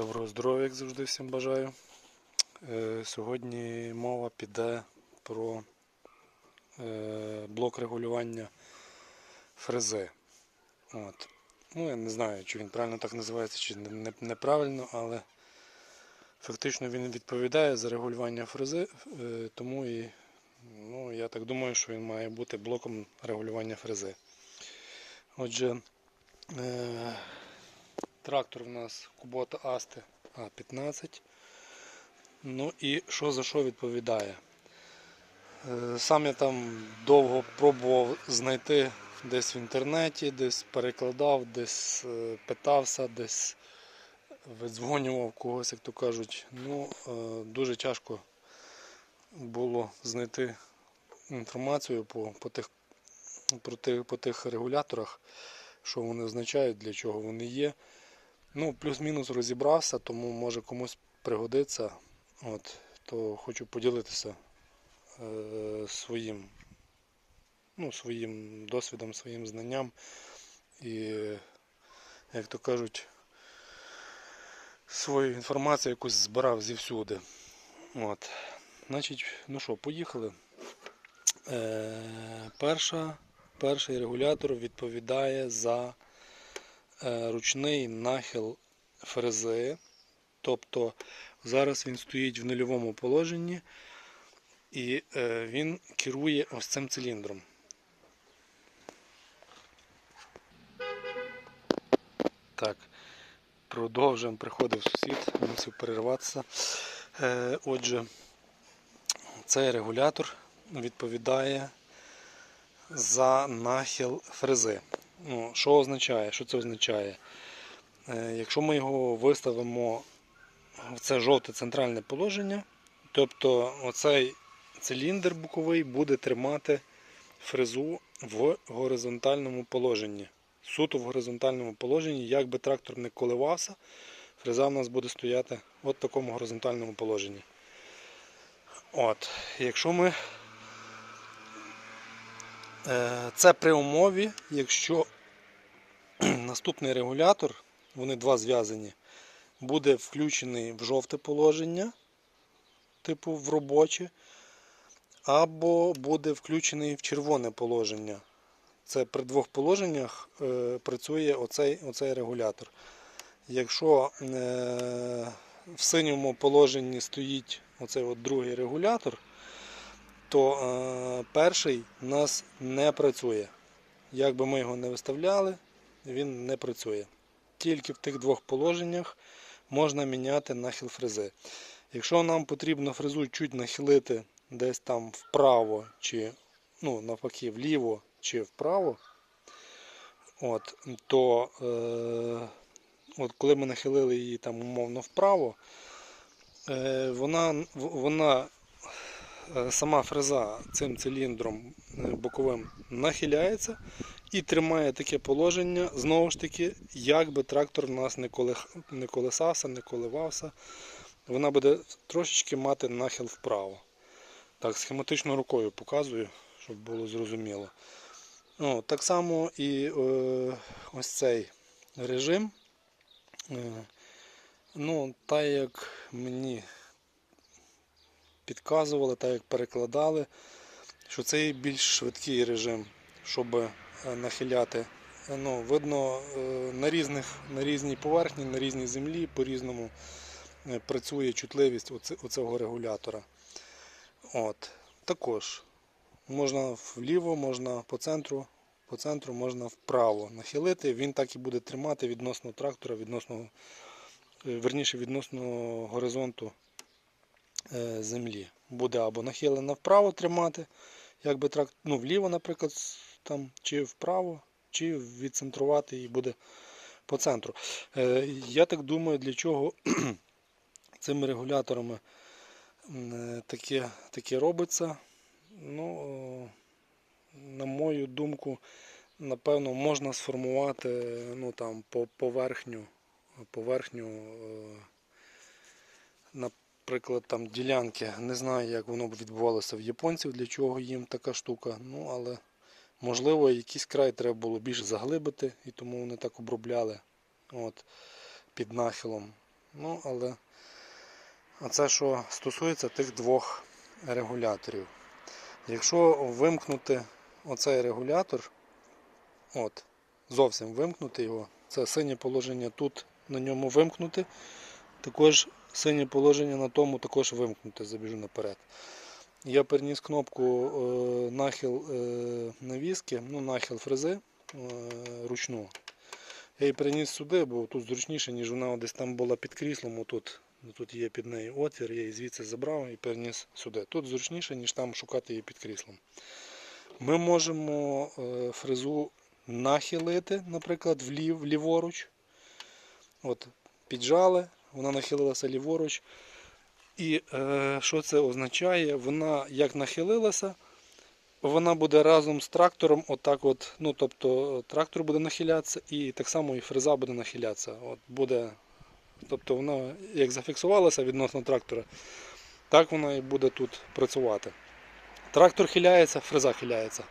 Доброго здоров'я, як завжди, всім бажаю. Е, Сьогодні мова піде про е, блок регулювання фрези. От. Ну, я не знаю, чи він правильно так називається, чи не- не- неправильно, але фактично він відповідає за регулювання фрези, е, тому і ну, я так думаю, що він має бути блоком регулювання фрези. Отже, Трактор у нас Kubota Aste А15. Ну і що за що відповідає? Е, Сам я там довго пробував знайти десь в інтернеті, десь перекладав, десь е, питався, десь видзвонював когось, як то кажуть. Ну, е, дуже тяжко було знайти інформацію по, по, тих, про тих, по тих регуляторах, що вони означають, для чого вони є. Ну, плюс-мінус розібрався, тому може комусь пригодиться. От, то хочу поділитися е, своїм, ну, своїм досвідом, своїм знанням. І, як то кажуть, свою інформацію якусь збирав зівсюди. От. Значить, ну що, поїхали. Е, перша, перший регулятор відповідає за ручний нахил фрези. Тобто зараз він стоїть в нульовому положенні і е, він керує ось цим циліндром. Так, продовжуємо. Приходив сусід, мусив перерватися. Е, отже, цей регулятор відповідає за нахил фрези. Ну, що означає? Що це означає? Е, Якщо ми його виставимо в це жовте центральне положення, тобто оцей циліндр боковий буде тримати фрезу в горизонтальному положенні. Суто в горизонтальному положенні, як би трактор не коливався, фреза в нас буде стояти в такому горизонтальному положенні. От, Якщо ми Це при умові, якщо наступний регулятор, вони два зв'язані, буде включений в жовте положення, типу в робоче, або буде включений в червоне положення. Це при двох положеннях е, працює оцей, оцей регулятор. Якщо е, в синьому положенні стоїть оцей от другий регулятор, то е, перший у нас не працює. Як би ми його не виставляли, він не працює. Тільки в тих двох положеннях можна міняти нахил фрези. Якщо нам потрібно фрезу чуть нахилити десь там вправо, чи ну, навпаки, вліво чи вправо, от, то е, от коли ми нахилили її там умовно вправо, е, вона, вона сама фреза цим циліндром е, боковим нахиляється і тримає таке положення, знову ж таки, як би трактор у нас не, колесався, не коливався, вона буде трошечки мати нахил вправо. Так, схематично рукою показую, щоб було зрозуміло. О, так само і е, ось цей режим. Е, ну, так як мені підказували, так як перекладали, що це більш швидкий режим, щоб е, нахиляти. Е, Ну, Видно, е, на різних, на різній поверхні, на різній землі по-різному працює чутливість оцього регулятора. От. Також можна вліво, можна по центру, по центру можна вправо нахилити. Він так і буде тримати відносно трактора, відносно, верніше відносно горизонту Е, землі. Буде або нахилена вправо тримати, якби тракт, ну, вліво, наприклад, там, чи вправо, чи відцентрувати і буде по центру. Е, я так думаю, для чого цими регуляторами е, таке, таке робиться. Ну, На мою думку, напевно, можна сформувати ну, там, по поверхню, поверхню на наприклад, там ділянки. Не знаю, як воно б відбувалося в японців, для чого їм така штука. Ну, але можливо якийсь край треба було більш заглибити і тому вони так обробляли от, під нахилом. Ну, але це що стосується тих двох регуляторів. Якщо вимкнути оцей регулятор, от, зовсім вимкнути його, це синє положення тут на ньому вимкнути, також синє положення на тому також вимкнути, забіжу наперед. Я переніс кнопку е, нахил е, навіски, ну, нахил фрези е, ручну. Я її переніс сюди, бо тут зручніше, ніж вона десь там була під кріслом. Отут, тут є під нею отвір, я її звідси забрав і переніс сюди. Тут зручніше, ніж там шукати її під кріслом. Ми можемо фрезу нахилити, наприклад, влів, ліворуч. От, піджали, вона нахилилася ліворуч. І е, що це означає? Вона як нахилилася, вона буде разом з трактором, отак от, ну тобто трактор буде нахилятися і так само і фреза буде нахилятися. От буде, тобто вона як зафіксувалася відносно трактора, так вона і буде тут працювати. Трактор хиляється, фреза хиляється.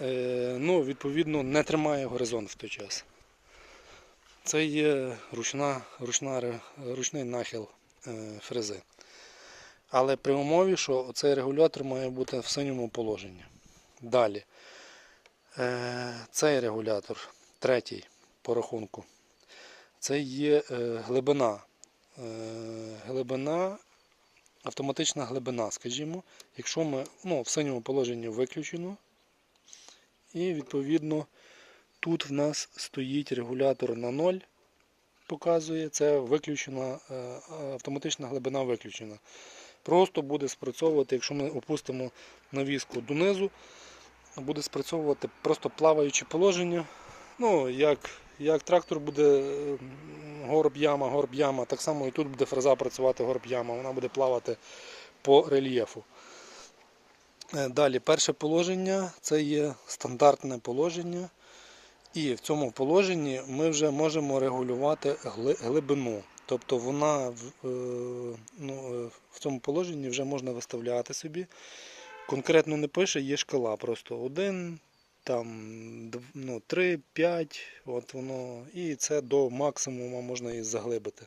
Е, ну, відповідно, не тримає горизонт в той час. Це є ручна, ручна, ручний нахил е, фрези. Але при умові, що цей регулятор має бути в синьому положенні. Далі. Е, Цей регулятор, третій по рахунку, це є е, глибина. Глибина, автоматична глибина, скажімо, якщо ми ну, в синьому положенні виключено, і відповідно тут в нас стоїть регулятор на 0, показує, це виключена, е, автоматична глибина виключена просто буде спрацьовувати, якщо ми опустимо навіску донизу, буде спрацьовувати просто плаваюче положення. Ну, як, як трактор буде е, горб яма, горб яма, так само і тут буде фреза працювати горб яма, вона буде плавати по рельєфу. Е, Далі, перше положення це є стандартне положення. І в цьому положенні ми вже можемо регулювати глибину. Тобто вона е, ну, е, в цьому положенні вже можна виставляти собі. Конкретно не пише, є шкала просто 1, там, ну, 3, 5, от воно, і це до максимуму можна і заглибити.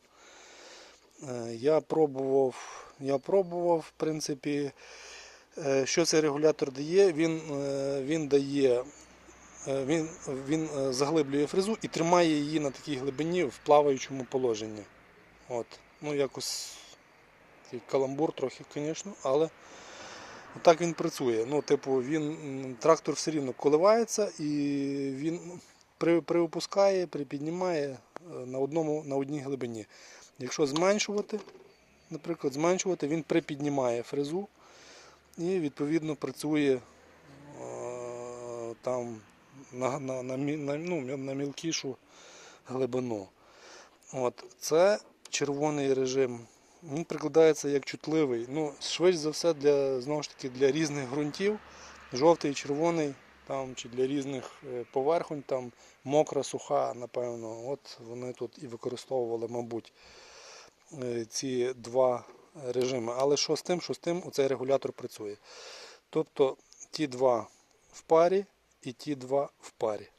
Е, Я пробував, я пробував, в принципі, що цей регулятор дає. Він, він дає він, він е, заглиблює фрезу і тримає її на такій глибині в плаваючому положенні. От. Ну, якось каламбур трохи, звісно, але так він працює. Ну, типу, він, трактор все рівно коливається і він при, приопускає, припіднімає е, на, одному, на одній глибині. Якщо зменшувати, наприклад, зменшувати, він припіднімає фрезу і відповідно працює е, там на, на, на, на, ну, на мілкішу глибину. От, це червоний режим. Він прикладається як чутливий. Ну, швидше за все, для, знову ж таки, для різних ґрунтів. Жовтий, червоний, там, чи для різних е, поверхонь, там, мокра, суха, напевно. От вони тут і використовували, мабуть, е, ці два режими. Але що з тим, що з тим, оцей регулятор працює. Тобто ті два в парі і ті два в парі.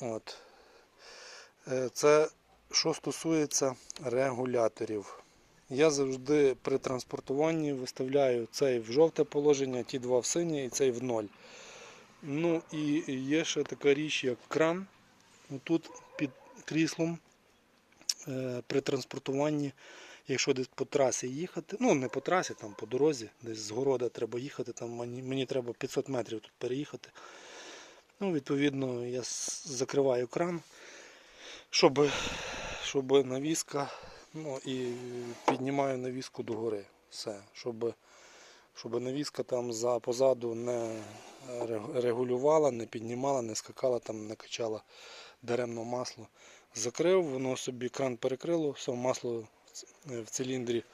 От. Е, Це що стосується регуляторів. Я завжди при транспортуванні виставляю цей в жовте положення, ті два в синє і цей в ноль. Ну і є ще така річ, як кран. Тут під кріслом е, при транспортуванні, якщо десь по трасі їхати, ну не по трасі, там по дорозі, десь з города треба їхати, там мені, мені треба 500 метрів тут переїхати. Ну, відповідно, я закриваю кран, щоб, щоб навіска, ну і піднімаю навіску догори. Все, щоб, щоб навіска там за, позаду не регулювала, не піднімала, не скакала, там, не качала даремно масло. Закрив, воно собі кран перекрило, все масло в циліндрі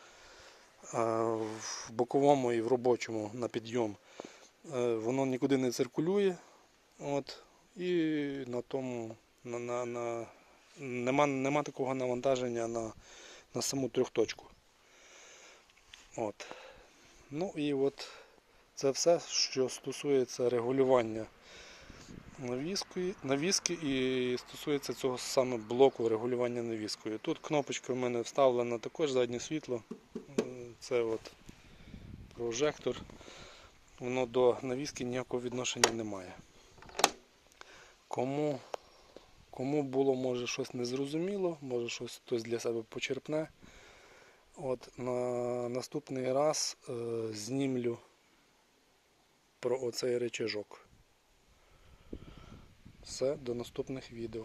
в боковому і в робочому на підйом. Е, Воно нікуди не циркулює. От, і на тому на, на, на, нема, нема такого навантаження на, на саму трьохточку. От. Ну і от це все, що стосується регулювання навіскою, навіски і стосується цього саме блоку регулювання навіскою. Тут кнопочка в мене вставлена також заднє світло. Це от прожектор. Воно до навіски ніякого відношення не має. Кому, кому було може щось незрозуміло, може щось хтось для себе почерпне. От на наступний раз е, знімлю про оцей речажок. Все, до наступних відео.